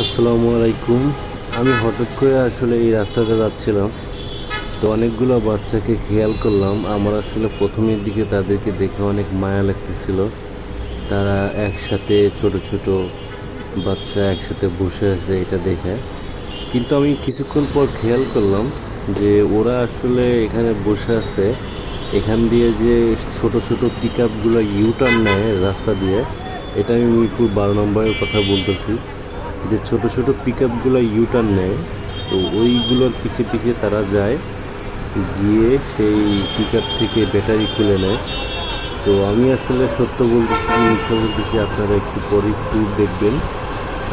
আসসালামু আলাইকুম। আমি হঠাৎ করে আসলে এই রাস্তাতে যাচ্ছিলাম। তো অনেকগুলো বাচ্চাকে খেয়াল করলাম। আমার আসলে প্রথমের দিকে তাদেরকে দেখে অনেক মায়া লাগতেছিল। তারা একসাথে ছোট ছোট বাচ্চা একসাথে বসে আছে এটা দেখে। কিন্তু আমি কিছুক্ষণ পর খেয়াল করলাম যে ওরা আসলে এখানে বসে আছে। এখান দিয়ে যে ছোট ছোট পিক আপগুলো ইউটার্ন নেয় রাস্তা দিয়ে, এটা আমি মিরপুর বারো নম্বরের কথা বলতেছি। যে ছোট ছোট পিক আপগুলো ইউটার্ন নেয়, তো ওইগুলোর পিছে পিছে তারা যায়, গিয়ে সেই পিক আপ থেকে ব্যাটারি খুলে নেয়। তো আমি আসলে সত্য বলতেছি মিথ্যা বলতেছি, আপনারা একটু পরে একটু দেখবেন।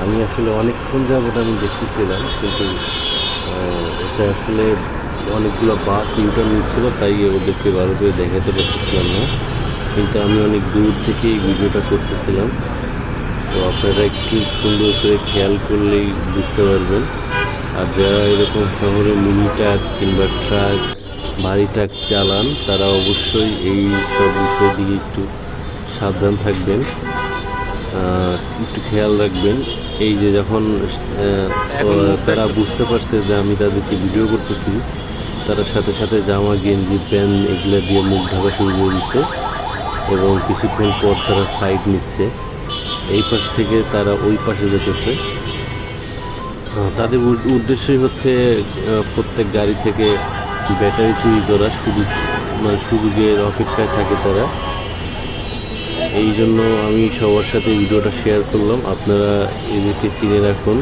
আমি আসলে অনেকক্ষণ যাবত আমি দেখতেছিলাম, কিন্তু এটা আসলে অনেকগুলো বাস ইউটার্ন নিচ্ছিল, তাই ওদেরকে ভালো করে দেখাতে পারতেছিলাম না। কিন্তু আমি অনেক দূর থেকে এই ভিডিওটা করতেছিলাম। তো আপনারা একটু সুন্দর করে খেয়াল করলেই বুঝতে পারবেন। আর যারা এরকম শহরে মিনি ট্রাক কিংবা ট্রাক ভারী ট্রাক চালান তারা অবশ্যই এই সব বিষয় দিকে একটু সাবধান থাকবেন। একটু খেয়াল রাখবেন এই যে যখন তারা বুঝতে পারছে যে আমি তাদেরকে ভিডিও করতেছি তারা সাথে সাথে জামা গেঞ্জি প্যান্ট এগুলো দিয়ে মুখ ঢাকা শুরু করে দিচ্ছে এবং কিছুক্ষণ পর তারা সাইড নিচ্ছে। এই পাশ থেকে তারা ওই পাশে যেতেছে। তাদের উদ- উদ্দেশ্যই হচ্ছে প্রত্যেক গাড়ি থেকে ব্যাটারি চুরি করা সুযোগ মানে সুযোগের অপেক্ষায় থাকে তারা। এই জন্য আমি সবার সাথে ভিডিওটা শেয়ার করলাম। আপনারা এদেরকে চিনে রাখুন।